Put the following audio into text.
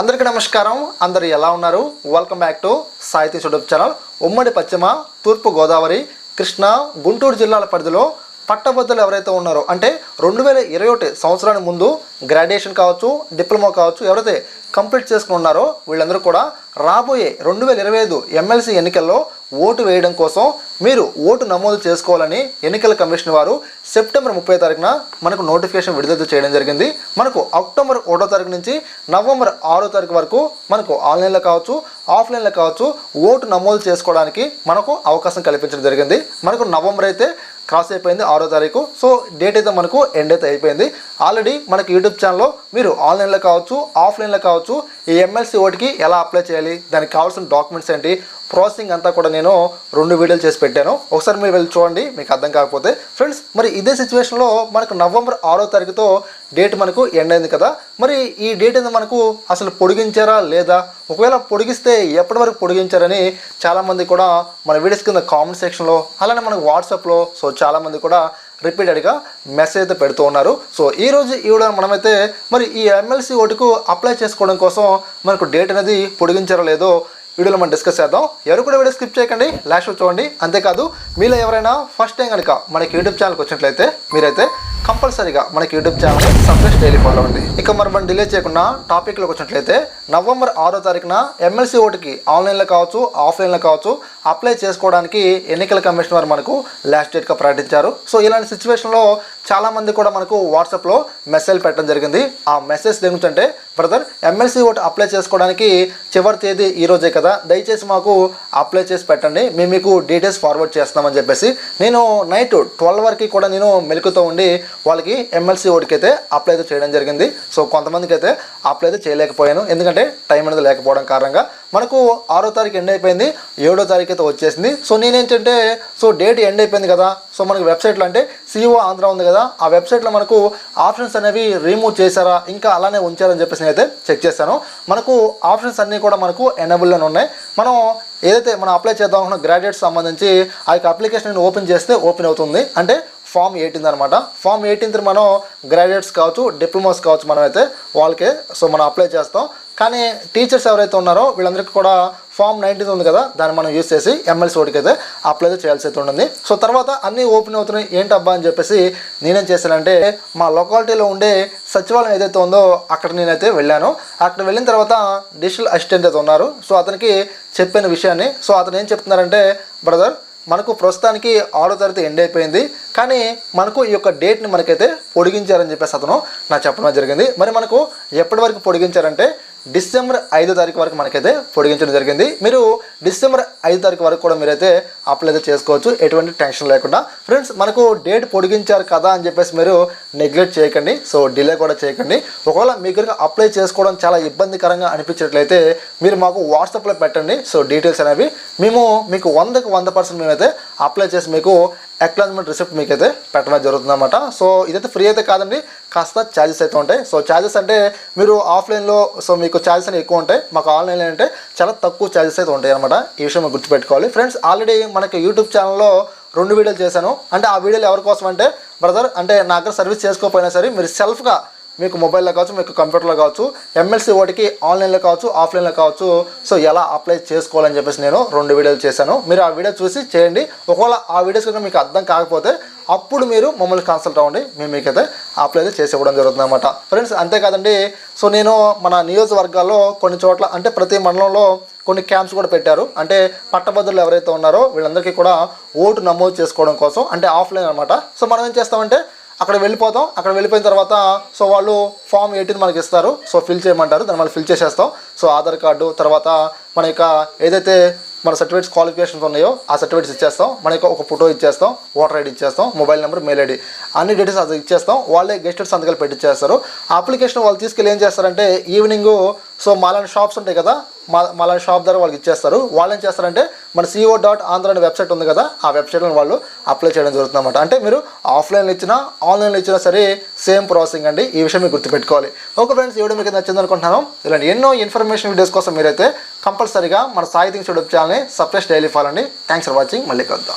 అందరికీ నమస్కారం. అందరు ఎలా ఉన్నారు? Welcome back to Sahiti YouTube channel. ఉమ్మడి పశ్చిమ తూర్పు గోదావరి కృష్ణా గుంటూరు జిల్లాల పరిధిలో పట్టభద్రులు ఎవరైతే ఉన్నారో అంటే రెండు వేల ఇరవై ఒకటి సంవత్సరానికి ముందు గ్రాడ్యుయేషన్ కావచ్చు డిప్లొమా కావచ్చు ఎవరైతే కంప్లీట్ చేసుకుని ఉన్నారో వీళ్ళందరూ కూడా రాబోయే రెండు వేల ఇరవై ఐదు ఎమ్మెల్సీ ఎన్నికల్లో ఓటు వేయడం కోసం మీరు ఓటు నమోదు చేసుకోవాలని ఎన్నికల కమిషన్ వారు సెప్టెంబర్ ముప్పై తారీఖున మనకు నోటిఫికేషన్ విడుదల చేయడం జరిగింది. మనకు అక్టోబర్ ఒకటో తారీఖు నుంచి నవంబర్ ఆరో తారీఖు వరకు మనకు ఆన్లైన్లో కావచ్చు ఆఫ్లైన్లో కావచ్చు ఓటు నమోదు చేసుకోవడానికి మనకు అవకాశం కల్పించడం జరిగింది. మనకు నవంబర్ అయితే క్రాస్ అయిపోయింది ఆరో తారీఖు. సో డేట్ అయితే మనకు ఎండ్ అయితే అయిపోయింది. ఆల్రెడీ మనకి యూట్యూబ్ ఛానల్లో మీరు ఆన్లైన్లో కావచ్చు ఆఫ్లైన్లో కావచ్చు ఈ ఎమ్మెల్సీ ఓటుకి ఎలా అప్లై చేయాలి దానికి కావాల్సిన డాక్యుమెంట్స్ ఏంటి ప్రాసెసింగ్ అంతా కూడా నేను రెండు వీడియోలు చేసి పెట్టాను. ఒకసారి మీరు వెళ్ళి చూడండి మీకు అర్థం కాకపోతే. ఫ్రెండ్స్ మరి ఇదే సిచ్యువేషన్లో మనకు నవంబర్ ఆరో తారీఖుతో డేట్ మనకు ఎండ్ అయింది కదా. మరి ఈ డేట్ అనేది మనకు? అసలు పొడిగించారా లేదా? ఒకవేళ పొడిగిస్తే ఎప్పటి వరకు పొడిగించారని చాలామంది కూడా మన వీడియోస్ కింద కామెంట్ సెక్షన్లో అలానే మనకు వాట్సాప్లో సో చాలామంది కూడా రిపీటెడ్గా మెసేజ్ అయితే పెడుతూ ఉన్నారు. సో ఈ రోజు ఈ వీడియో మనమైతే మరి ఈ ఎమ్మెల్సీ ఓటుకు అప్లై చేసుకోవడం కోసం మనకు డేట్ అనేది పొడిగించారో లేదో వీడియోలో మనం డిస్కస్ చేద్దాం. ఎవరు కూడా వీడియో స్కిప్ చేయకండి. లాస్ట్ చూడండి. అంతేకాదు మీలో ఎవరైనా ఫస్ట్ టైం కనుక మనకి యూట్యూబ్ ఛానల్కి వచ్చినట్లయితే మీరైతే కంపల్సరీగా మనకి యూట్యూబ్ ఛానల్ని సబ్స్క్రైబ్ డైలీ ఫాలో అండి ఇక మరి మనం డిలే చేయకుండా టాపిక్లోకి వచ్చినట్లయితే నవంబర్ ఆరో తారీఖున ఎమ్మెల్సీ ఓటుకి ఆన్లైన్లో కావచ్చు ఆఫ్లైన్లో కావచ్చు అప్లై చేసుకోవడానికి ఎన్నికల కమిషన్ వారు మనకు లాస్ట్ డేట్గా ప్రకటించారు. సో ఇలాంటి సిచ్యువేషన్లో చాలామంది కూడా మనకు వాట్సాప్లో మెసేజ్ పెట్టడం జరిగింది. ఆ మెసేజ్ ఏమిటంటే బ్రదర్ ఎమ్మెల్సీ ఓటు అప్లై చేసుకోవడానికి చివరి తేదీ ఈరోజే కదా. దయచేసి మాకు అప్లై చేసి పెట్టండి. మేము మీకు డీటెయిల్స్ ఫార్వర్డ్ చేస్తామని చెప్పేసి. నేను నైట్ ట్వెల్వ్ వరకు కూడా నేను మెలుకుతో ఉండి వాళ్ళకి ఎమ్మెల్సీ ఓటుకి అయితే అప్లై అయితే చేయడం జరిగింది. సో కొంతమందికి అయితే అప్లై అయితే చేయలేకపోయాను. ఎందుకంటే టైం అనేది లేకపోవడం కారణంగా మనకు ఆరో తారీఖు ఎండ్ అయిపోయింది ఏడో తారీఖు అయితే వచ్చేసింది. సో నేనేంటంటే సో డేట్ ఎండ్ అయిపోయింది కదా. సో మనకి వెబ్సైట్లో అంటే సిఓ ఆంధ్ర ఉంది కదా. ఆ వెబ్సైట్లో మనకు ఆప్షన్స్ అనేవి రిమూవ్ చేశారా? ఇంకా అలానే ఉంచారని చెప్పేసి నేనైతే చెక్ చేశాను. మనకు ఆప్షన్స్ అన్నీ కూడా మనకు ఎనబుల్లోనే ఉన్నాయి. మనం ఏదైతే మనం అప్లై చేద్దాం అనుకున్న గ్రాడ్యుయేట్స్ సంబంధించి ఆ యొక్క అప్లికేషన్ ఓపెన్ చేస్తే ఓపెన్ అవుతుంది. అంటే ఫామ్ ఎయిటీన్త్ అనమాట ఫామ్ ఎయిటీన్త్ మనం గ్రాడ్యుయేట్స్ కావచ్చు డిప్లొమాస్ కావచ్చు మనం అయితే వాళ్ళకే సో మనం అప్లై చేస్తాం. కానీ టీచర్స్ ఎవరైతే ఉన్నారో వీళ్ళందరికీ కూడా ఫామ్ నైన్టీన్ ఉంది కదా దాన్ని మనం యూస్ చేసి ఎమ్మెల్సీ ఓటికి అయితే అప్లై అయితే చేయాల్సి అయితే ఉంటుంది. సో తర్వాత అన్నీ ఓపెన్ అవుతున్నాయి ఏంటి అబ్బా అని చెప్పేసి నేనేం చేశానంటే మా లొకాలిటీలో ఉండే సచివాలయం ఏదైతే ఉందో అక్కడ నేనైతే వెళ్ళాను. అక్కడ వెళ్ళిన తర్వాత డిజిటల్ అసిస్టెంట్ అయితే ఉన్నారు. సో అతనికి చెప్పిన విషయాన్ని సో అతను ఏం చెప్తున్నారంటే బ్రదర్ మనకు ప్రస్తుతానికి ఆరో తరగతి ఎండ్ అయిపోయింది. కానీ మనకు ఈ యొక్క డేట్ని మనకైతే పొడిగించారని చెప్పేసి అతను నాకు చెప్పడం జరిగింది. మరి మనకు ఎప్పటి వరకు పొడిగించారంటే డిసెంబర్ ఐదో తారీఖు వరకు మనకైతే పొడిగించడం జరిగింది. మీరు డిసెంబర్ ఐదు తారీఖు వరకు కూడా మీరైతే అప్లై అయితే చేసుకోవచ్చు. ఎటువంటి టెన్షన్ లేకుండా. ఫ్రెండ్స్ మనకు డేట్ పొడిగించారు కదా అని చెప్పేసి మీరు నెగ్లెక్ట్ చేయకండి. సో డిలే కూడా చేయకండి. ఒకవేళ మీకు కనుక అప్లై చేసుకోవడం చాలా ఇబ్బందికరంగా అనిపించినట్లయితే మీరు మాకు వాట్సాప్లో పెట్టండి. సో డీటెయిల్స్ అనేవి మేము మీకు వందకు వంద పర్సెంట్ మేమైతే అప్లై చేసి మీకు అక్నాలజ్మెంట్ రిసిప్ట్ మీకు అయితే పెట్టడం జరుగుతుందన్నమాట. సో ఇదైతే ఫ్రీ అయితే కాదండి కాస్త ఛార్జెస్ అయితే ఉంటాయి. సో ఛార్జెస్ అంటే మీరు ఆఫ్లైన్లో సో మీకు ఛార్జెస్ అనేవి ఎక్కువ ఉంటాయి. మాకు ఆన్లైన్లో అంటే చాలా తక్కువ ఛార్జెస్ అయితే ఉంటాయి అనమాట ఈ విషయం గుర్తుపెట్టుకోవాలి. ఫ్రెండ్స్ ఆల్రెడీ మనకి యూట్యూబ్ ఛానల్లో రెండు వీడియోలు చేశాను. అంటే ఆ వీడియోలు ఎవరి కోసం అంటే బ్రదర్ అంటే నా దగ్గర సర్వీస్ చేసుకోకపోయినా సరే మీరు సెల్ఫ్గా మీకు మొబైల్లో కావచ్చు మీకు కంప్యూటర్లో కావచ్చు ఎమ్మెల్సీ ఓటికి ఆన్లైన్లో కావచ్చు ఆఫ్లైన్లో కావచ్చు. సో ఎలా అప్లై చేసుకోవాలని చెప్పేసి నేను రెండు వీడియోలు చేశాను. మీరు ఆ వీడియో చూసి చేయండి. ఒకవేళ ఆ వీడియోస్ కనుక మీకు అర్థం కాకపోతే అప్పుడు మీరు మమ్మల్ని కన్సల్ట్ అవ్వండి. మేము మీకైతే అప్లై అయితే చేసి ఇవ్వడం జరుగుతుంది అనమాట ఫ్రెండ్స్ అంతేకాదండి. సో నేను మన నియోజకవర్గాల్లో కొన్ని చోట్ల అంటే ప్రతి మండలంలో కొన్ని క్యాంప్స్ కూడా పెట్టారు. అంటే పట్టభద్రులు ఎవరైతే ఉన్నారో వీళ్ళందరికీ కూడా ఓటు నమోదు చేసుకోవడం కోసం అంటే ఆఫ్లైన్ అనమాట సో మనం ఏం చేస్తామంటే అక్కడ వెళ్ళిపోతాం. అక్కడ వెళ్ళిపోయిన తర్వాత సో వాళ్ళు ఫామ్ ఎయిటీన్ మనకి ఇస్తారు. సో ఫిల్ చేయమంటారు. దాన్ని మనం ఫిల్ చేసేస్తాం. సో ఆధార్ కార్డు తర్వాత మన యొక్క ఏదైతే మన సర్టిఫికేట్స్ క్వాలిఫికేషన్స్ ఉన్నాయో ఆ సర్టిఫికేట్స్ ఇచ్చేస్తాం. మన ఒక ఫోటో ఇచ్చేస్తాం. ఓటర్ ఐడి ఇచ్చేస్తాం. మొబైల్ నెంబర్ మెయిల్ ఐడి అన్ని డీటెయిల్స్ అది ఇచ్చేస్తాం. వాళ్ళే గెస్టెడ్ సంతకాలు పెట్టించేస్తారు అప్లికేషన్ వాళ్ళు తీసుకెళ్ళి ఏం చేస్తారంటే ఈవినింగ్ సో మాలాంటి షాప్స్ ఉంటాయి కదా మా షాప్ ద్వారా వాళ్ళకి ఇచ్చేస్తారు. వాళ్ళు ఏం చేస్తారంటే మన సిఓ డాట్ ఆంధ్ర అనే వెబ్సైట్ ఉంది కదా ఆ వెబ్సైట్లో వాళ్ళు అప్లై చేయడం జరుగుతుంది అనమాట అంటే మీరు ఆఫ్లైన్లో ఇచ్చినా ఆన్లైన్లో ఇచ్చినా సరే సేమ్ ప్రాసెసింగ్ అండి. ఈ విషయం మీరు గుర్తుపెట్టుకోవాలి. ఓకే ఫ్రెండ్స్ ఇవ్వడం మీకు నచ్చింది అనుకుంటున్నాను. ఇలాంటి ఎన్నో ఇన్ఫర్మేషన్ వీడియోస్ కోసం మీరైతే కంపల్సరీగా మన సాహిత్యం యూట్యూబ్ ఛానల్ని సబ్స్క్రైబ్ డైలీ ఫాలో అండి. థ్యాంక్స్ ఫర్ వాచింగ్ మళ్ళీ కలుద్దాం.